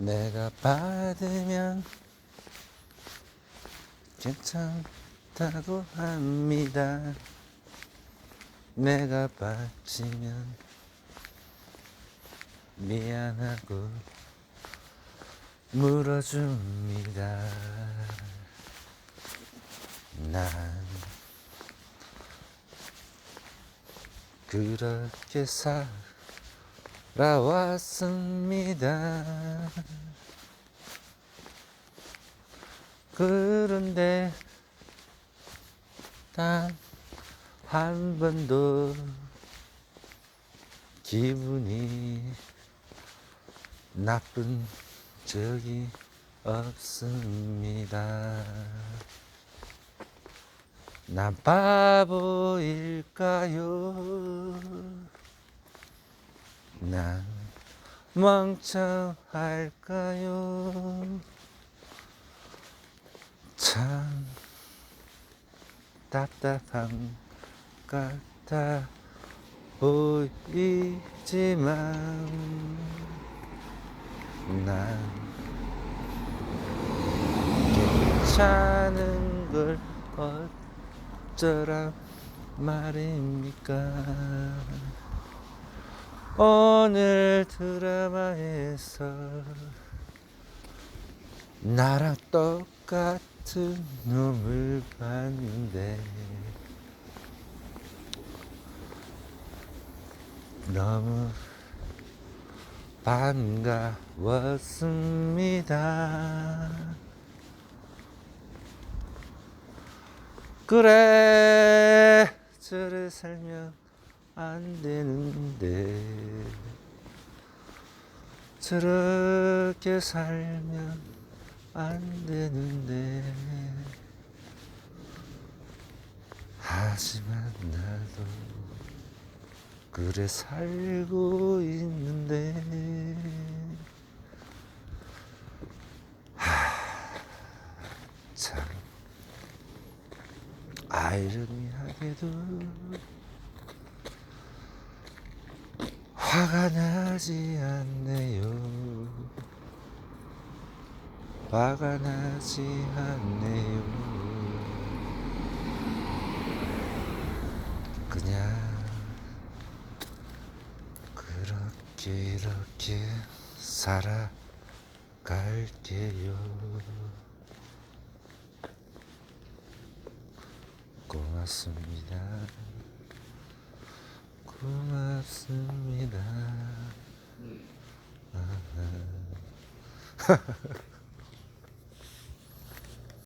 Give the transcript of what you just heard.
내가 받으면 괜찮다고 합니다. 내가 바치면 미안하고 물어줍니다. 난 그렇게 살 아왔습니다. 그런데 단 한 번도 기분이 나쁜 적이 없습니다. 난 바보일까요? 난 멍청할까요? 참 답답한 같아 보이지만 난 괜찮은 걸 어쩌란 말입니까 오늘 드라마에서 나랑 똑같은 놈을 봤는데 너무 반가웠습니다. 그래, 저래 살면 안 되는데, 저렇게 살면 안 되는데, 하지만 나도 그래 살고 있는데. 참. 아이러니하게도 화가 나지 않네요 화가 나지 않네요 그냥 그렇게 이렇게 살아갈게요. 고맙습니다. 고맙습니다. 아하.